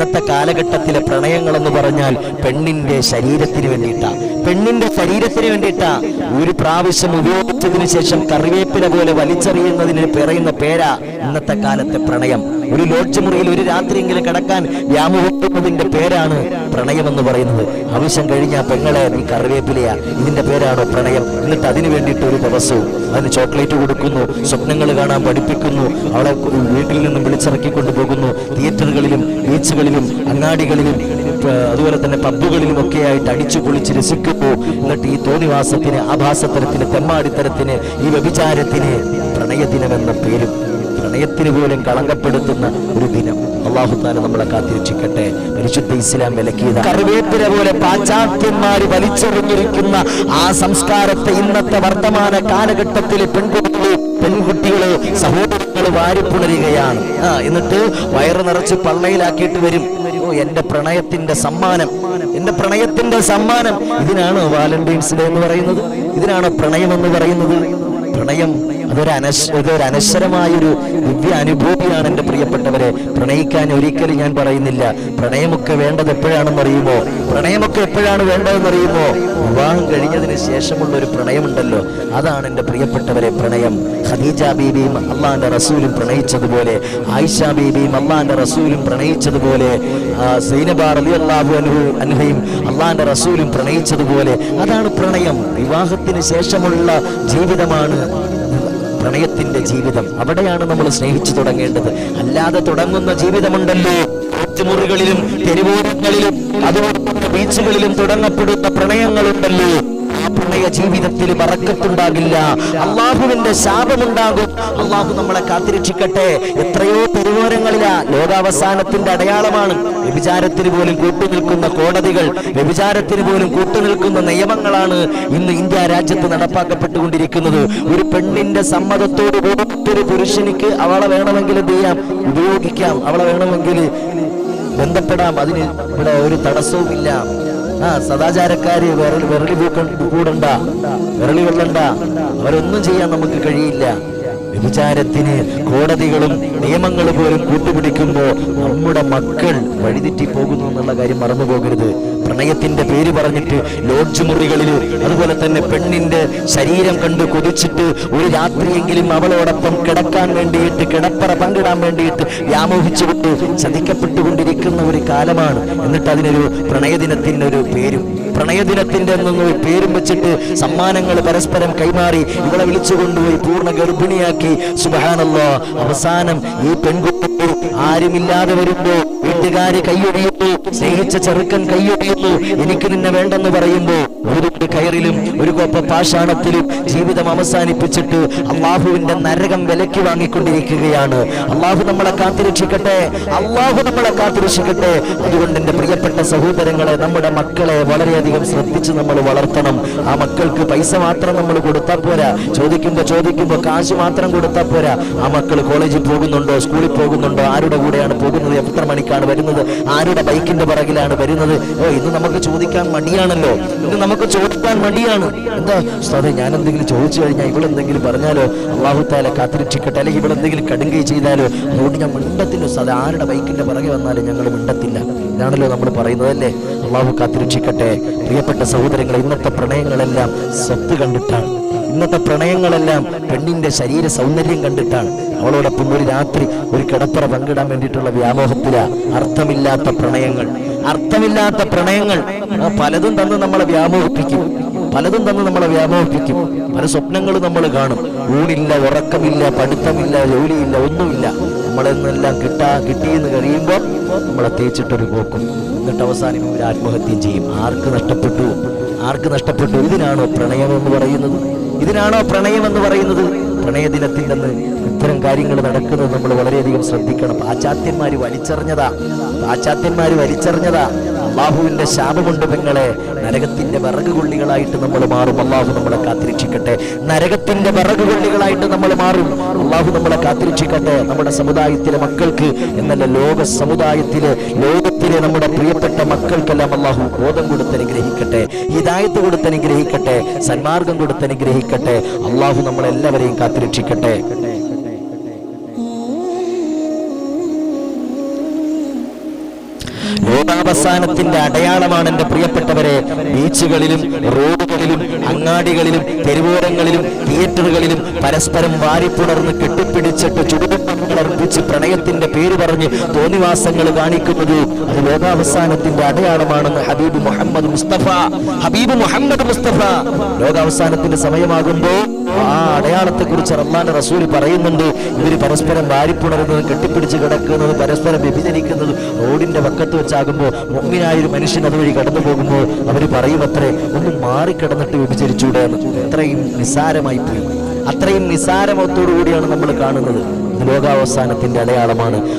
ഇന്നത്തെ കാലഘട്ടത്തിലെ പ്രണയങ്ങൾ എന്ന് പറഞ്ഞാൽ പെണ്ണിന്റെ ശരീരത്തിന് വേണ്ടിയിട്ടാ പെണ്ണിന്റെ ശരീരത്തിന് വേണ്ടിയിട്ടാ ഒരു പ്രാവശ്യം ഉപയോഗിച്ചതിന് ശേഷം കറിവേപ്പില പോലെ വലിച്ചെറിയുന്നതിന് പറയുന്ന പേരാ ഇന്നത്തെ കാലത്തെ പ്രണയം. ഒരു ലോഡ്ജ് മുറിയിൽ ഒരു രാത്രിയെങ്കിലും കിടക്കാൻ വ്യാമോഹിക്കുന്നതിന്റെ പേരാണ് പ്രണയം എന്ന് പറയുന്നത്. ആവശ്യം കഴിഞ്ഞ പെങ്ങളെ നീ കറിവേപ്പിലയാ. ഇതിന്റെ പേരാണോ പ്രണയം? എന്നിട്ട് അതിന് വേണ്ടിയിട്ട് ഒരു ദിവസവും അതിന് ചോക്ലേറ്റ് കൊടുക്കുന്നു സ്വപ്നങ്ങൾ കാണാൻ പഠിപ്പിക്കുന്നു അവളെ വീട്ടിൽ നിന്നും വിളിച്ചിറക്കി കൊണ്ടുപോകുന്നു തിയേറ്ററുകളിലും ബീച്ചുകളിലും അങ്ങാടികളിലും അതുപോലെ തന്നെ പബ്ബുകളിലും ഒക്കെ ആയിട്ട് അടിച്ചു പൊളിച്ച് രസിക്കുമ്പോൾ എന്നിട്ട് ഈ തോന്നിവാസത്തിന് ആഭാസത്തരത്തിന് തെമ്മാടിത്തരത്തിന് ഈ വ്യഭിചാരത്തിന് പ്രണയദിനമെന്ന പേരും പ്രണയത്തിന് പോലും കളങ്കപ്പെടുത്തുന്ന ഒരു ദിനം അള്ളാഹുത്താല നമ്മളെ കാത്തിരക്ഷിക്കട്ടെ. പരിശുദ്ധ ഇസ്ലാം വിലക്കിയത് കറിവേപ്പില പോലെ പാശ്ചാത്യന്മാർ വലിച്ചെറിഞ്ഞിരിക്കുന്ന ആ സംസ്കാരത്തെ ഇന്നത്തെ വർത്തമാന കാലഘട്ടത്തിലെ പെൺകുട്ടികളെ പെൺകുട്ടികളെ സഹോദരങ്ങൾ വാരിപ്പുണരുകയാണ് ആ എന്നിട്ട് വയറ് നിറച്ച് പള്ളയിലാക്കിയിട്ട് വരും. ഓ എന്റെ പ്രണയത്തിന്റെ സമ്മാനം. എന്റെ പ്രണയത്തിന്റെ സമ്മാനം. ഇതിനാണോ വാലന്റൈൻസ് ഡേ എന്ന് പറയുന്നത്? ഇതിനാണോ പ്രണയം എന്ന് പറയുന്നത്? പ്രണയം. അതൊരു അനശ് ഇതൊരു അനശ്വരമായൊരു ദിവ്യ അനുഭൂതിയാണ് എന്റെ പ്രിയപ്പെട്ടവരെ. പ്രണയിക്കാൻ ഒരിക്കലും ഞാൻ പറയുന്നില്ല. പ്രണയമൊക്കെ വേണ്ടത് എപ്പോഴാണെന്ന് അറിയുമോ? പ്രണയമൊക്കെ എപ്പോഴാണ് വേണ്ടതെന്ന് അറിയുമോ? വിവാഹം കഴിഞ്ഞതിന് ശേഷമുള്ള ഒരു പ്രണയമുണ്ടല്ലോ. അതാണ് എന്റെ പ്രിയപ്പെട്ടവരെ പ്രണയം. ഖദീജ ബീബിയും അള്ളാന്റെ റസൂലും പ്രണയിച്ചതുപോലെ ആയിഷ ബീബിയും അള്ളാന്റെ റസൂലും പ്രണയിച്ചതുപോലെ സൈനബ റസൂലും പ്രണയിച്ചതുപോലെ. അതാണ് പ്രണയം. വിവാഹത്തിന് ശേഷമുള്ള ജീവിതമാണ് പ്രണയത്തിന്റെ ജീവിതം അവിടെയാണ് നമ്മൾ സ്നേഹിച്ചു തുടങ്ങേണ്ടത്. അല്ലാതെ തുടങ്ങുന്ന ജീവിതമുണ്ടല്ലോ. മുറികളിലും തെരുവോരങ്ങളിലും അതുപോലെ ബീച്ചുകളിലും തുടങ്ങപ്പെടുന്ന പ്രണയങ്ങളുണ്ടല്ലോ. പ്രണയ ജീവിതത്തിൽ മറക്കത്തുണ്ടാകില്ല അള്ളാഹുവിന്റെ ശാപമുണ്ടാകും. അള്ളാഹു നമ്മളെ കാത്തിരക്ഷിക്കട്ടെ. എത്രയോ തെരുവോരങ്ങളിലാ ലോകാവസാനത്തിന്റെ അടയാളമാണ് വ്യഭിചാരത്തിന് പോലും കൂട്ടുനിൽക്കുന്ന കോടതികൾ വ്യഭിചാരത്തിന് പോലും കൂട്ടുനിൽക്കുന്ന നിയമങ്ങളാണ് ഇന്ന് ഇന്ത്യ രാജ്യത്ത് നടപ്പാക്കപ്പെട്ടുകൊണ്ടിരിക്കുന്നത്. ഒരു പെണ്ണിന്റെ സമ്മതത്തോട് ഒരു പുരുഷനിക്ക് അവളെ വേണമെങ്കിൽ എന്ത് ചെയ്യാം? ഉപയോഗിക്കാം. അവളെ വേണമെങ്കിൽ ബന്ധപ്പെടാം. അതിന് ഇവിടെ ഒരു തടസ്സവുമില്ല. ആ സദാചാരക്കാര് വിരളി വിരളി കൂടണ്ട വിരളി വെള്ളണ്ട അവരൊന്നും ചെയ്യാൻ നമുക്ക് കഴിയില്ല. വ്യഭിചാരത്തിന് കോടതികളും നിയമങ്ങൾ പോലും കൂട്ടുപിടിക്കുമ്പോൾ നമ്മുടെ മക്കൾ വഴിതെറ്റി പോകുന്നു എന്നുള്ള കാര്യം മറന്നു പോകരുത്. പ്രണയത്തിന്റെ പേര് പറഞ്ഞിട്ട് ലോഡ്ജ് മുറികളിൽ അതുപോലെ തന്നെ പെണ്ണിന്റെ ശരീരം കണ്ട് കൊതിച്ചിട്ട് ഒരു രാത്രിയെങ്കിലും അവളോടൊപ്പം കിടക്കാൻ വേണ്ടിയിട്ട് കിടപ്പറ പങ്കിടാൻ വേണ്ടിയിട്ട് വ്യാമോഹിച്ചു വിട്ട് ചതിക്കപ്പെട്ടുകൊണ്ടിരിക്കുന്ന ഒരു കാലമാണ്. എന്നിട്ട് അതിനൊരു പ്രണയദിനത്തിന്റെ ഒരു പേരും. പ്രണയദിനത്തിന്റെ പേരും വെച്ചിട്ട് സമ്മാനങ്ങൾ പരസ്പരം കൈമാറി ഇവളെ വിളിച്ചു കൊണ്ടുപോയി പൂർണ ഗർഭിണിയാക്കി സുബഹാനല്ലോ. അവസാനം ഈ പെൺകുട്ടി ആരുമില്ലാതെ വരുമ്പോ വീട്ടുകാര് കൈയൊഴിയുന്നു സ്നേഹിച്ച ചെറുക്കൻ കൈയൊഴിയുന്നു എനിക്ക് നിന്നെ വേണ്ടെന്ന് പറയുമ്പോൾ ഒരു കയറിലും ഒരു കോപ്പ പാഷാണത്തിലും ജീവിതം അവസാനിപ്പിച്ചിട്ട് അള്ളാഹുവിന്റെ നരകം വിലക്കി വാങ്ങിക്കൊണ്ടിരിക്കുകയാണ്. അള്ളാഹു നമ്മളെ കാത്തിരക്ഷിക്കട്ടെ. അള്ളാഹു നമ്മളെ കാത്തിരക്ഷിക്കട്ടെ. അതുകൊണ്ട് എന്റെ പ്രിയപ്പെട്ട സഹോദരങ്ങളെ നമ്മുടെ മക്കളെ വളരെയധികം ശ്രദ്ധിച്ച് നമ്മൾ വളർത്തണം. ആ മക്കൾക്ക് പൈസ മാത്രം നമ്മൾ കൊടുത്താൽ പോരാ. ചോദിക്കുമ്പോ ചോദിക്കുമ്പോ കാശ് മാത്രം കൊടുത്താൽ പോരാ. ആ മക്കൾ കോളേജിൽ പോകുന്നുണ്ടോ? സ്കൂളിൽ പോകുന്നുണ്ടോ? ആരുടെ കൂടെയാണ് പോകുന്നത്? എത്ര മണിക്കാണ് വരുന്നത്? ആരുടെ ബൈക്കിന്റെ പിറകിലാണ് വരുന്നത്? ഓ ഇന്ന് നമുക്ക് ചോദിക്കാൻ മടിയാണല്ലോ. ഇന്ന് നമുക്ക് ചോദിക്കാൻ മടിയാണ്. എന്താ? ഉസ്താദെ ഞാൻ എന്തെങ്കിലും ചോദിച്ചു കഴിഞ്ഞാൽ ഇവളെന്തെങ്കിലും പറഞ്ഞാലോ? അള്ളാഹുത്താല കാത്തിരിച്ചിക്കട്ടെ അല്ലെങ്കിൽ ഇവളെന്തെങ്കിലും കടുങ്കൈ ചെയ്താലോ? അതുകൊണ്ട് ഞാൻ മിണ്ടത്തില്ല ഉസ്താദെ. ആരുടെ ബൈക്കിന്റെ പിറകെ വന്നാലും ഞങ്ങൾ മിണ്ടത്തില്ല. ഇതാണല്ലോ നമ്മൾ പറയുന്നത് അല്ലേ അള്ളാഹു കാത്തിരക്ഷിക്കട്ടെ. പ്രിയപ്പെട്ട സഹോദരങ്ങൾ ഇന്നത്തെ പ്രണയങ്ങളെല്ലാം സ്വത്ത് കണ്ടിട്ടാണ്. ഇന്നത്തെ പ്രണയങ്ങളെല്ലാം പെണ്ണിന്റെ ശരീര സൗന്ദര്യം കണ്ടിട്ടാണ്. അവളോടൊപ്പം ഒരു രാത്രി ഒരു കിടപ്പറ പങ്കിടാൻ വേണ്ടിയിട്ടുള്ള വ്യാമോഹത്തില. അർത്ഥമില്ലാത്ത പ്രണയങ്ങൾ. അർത്ഥമില്ലാത്ത പ്രണയങ്ങൾ. പലതും തന്ന് നമ്മളെ വ്യാമോഹിപ്പിക്കും. പലതും തന്ന് നമ്മളെ വ്യാമോഹിപ്പിക്കും. പല സ്വപ്നങ്ങളും നമ്മൾ കാണും. ഊണില്ല ഉറക്കമില്ല പഠിത്തമില്ല ജോലിയില്ല ഒന്നുമില്ല. നമ്മളെന്നെല്ലാം കിട്ടാ കിട്ടിയെന്ന് കഴിയുമ്പോൾ നമ്മളെ തേച്ചിട്ടൊരു പോക്കും. എന്നിട്ട് അവസാനം ഇവർ ആത്മഹത്യം ചെയ്യും. ആർക്ക് നഷ്ടപ്പെട്ടു? ആർക്ക് നഷ്ടപ്പെട്ടു? ഇതിനാണോ പ്രണയം എന്ന് പറയുന്നത്? ഇതിനാണോ പ്രണയം എന്ന് പറയുന്നത്? പ്രണയദിനത്തിൽ നിന്ന് ഇത്തരം കാര്യങ്ങൾ നടക്കുന്നത് നമ്മൾ വളരെയധികം ശ്രദ്ധിക്കണം. പാശ്ചാത്യന്മാർ വലിച്ചെറിഞ്ഞതാ. പാശ്ചാത്യന്മാർ വലിച്ചെറിഞ്ഞതാ. അള്ളാഹുവിന്റെ ശാപമുണ്ട് പെങ്ങളെ നരകത്തിന്റെ വിറകുകൊള്ളികളായിട്ട് നമ്മൾ മാറും. അള്ളാഹു നമ്മളെ കാത്തിരക്ഷിക്കട്ടെ. നരകത്തിന്റെ വിറകുകൊള്ളികളായിട്ട് നമ്മൾ മാറും. അള്ളാഹു നമ്മളെ കാത്തിരക്ഷിക്കട്ടെ. നമ്മുടെ സമുദായത്തിലെ മക്കൾക്ക് എന്നല്ല ലോക സമുദായത്തിലെ ലോകത്തിലെ നമ്മുടെ പ്രിയപ്പെട്ട മക്കൾക്കെല്ലാം അള്ളാഹു ബോധം കൊടുത്ത് അനുഗ്രഹിക്കട്ടെ. ഹിതായത്ത് കൊടുത്ത് അനുഗ്രഹിക്കട്ടെ. സന്മാർഗം കൊടുത്ത് അനുഗ്രഹിക്കട്ടെ. അള്ളാഹു നമ്മളെല്ലാവരെയും കാത്തിരക്ഷിക്കട്ടെ. ലോകാവസാനത്തിന്റെ അടയാളമാണ് എന്റെ പ്രിയപ്പെട്ടവരെ. ബീച്ചുകളിലും റോഡുകളിലും അങ്ങാടികളിലും തെരുവോരങ്ങളിലും തിയേറ്ററുകളിലും പരസ്പരം വാരിപ്പുണർന്ന് കെട്ടിപ്പിടിച്ചിട്ട് ചുടുകുട്ടങ്ങൾ അർപ്പിച്ച് പ്രണയത്തിന്റെ പേര് പറഞ്ഞ് തോന്നിവാസങ്ങൾ കാണിക്കുന്നത് അത് ലോകാവസാനത്തിന്റെ അടയാളമാണെന്ന് ഹബീബ് മുഹമ്മദ് മുസ്തഫ. ഹബീബ് മുഹമ്മദ് മുസ്തഫ ലോകാവസാനത്തിന്റെ സമയമാകുമ്പോൾ ആ അടയാളത്തെ കുറിച്ച് റഹ്മാന്റെ റസൂൽ പറയുന്നുണ്ട്. ഇവർ പരസ്പരം വാരിപ്പുണരുന്നത് കെട്ടിപ്പിടിച്ച് കിടക്കുന്നത് പരസ്പരം വ്യഭിചരിക്കുന്നത് റോഡിന്റെ വക്കത്ത് വെച്ചാകുമ്പോൾ മുമ്മിനായ ഒരു മനുഷ്യൻ അതുവഴി കടന്നു പോകുമ്പോൾ അവർ പറയും അത്രേ ഒന്ന് മാറിക്കിടന്നിട്ട് വ്യഭിചരിച്ചൂടെ അത്രയും നിസാരമായി പോയി. അത്രയും നിസാരമത്തോടു കൂടിയാണ് നമ്മൾ കാണുന്നത്. ഇത് ലോകാവസാനത്തിന്റെ അടയാളമാണ്.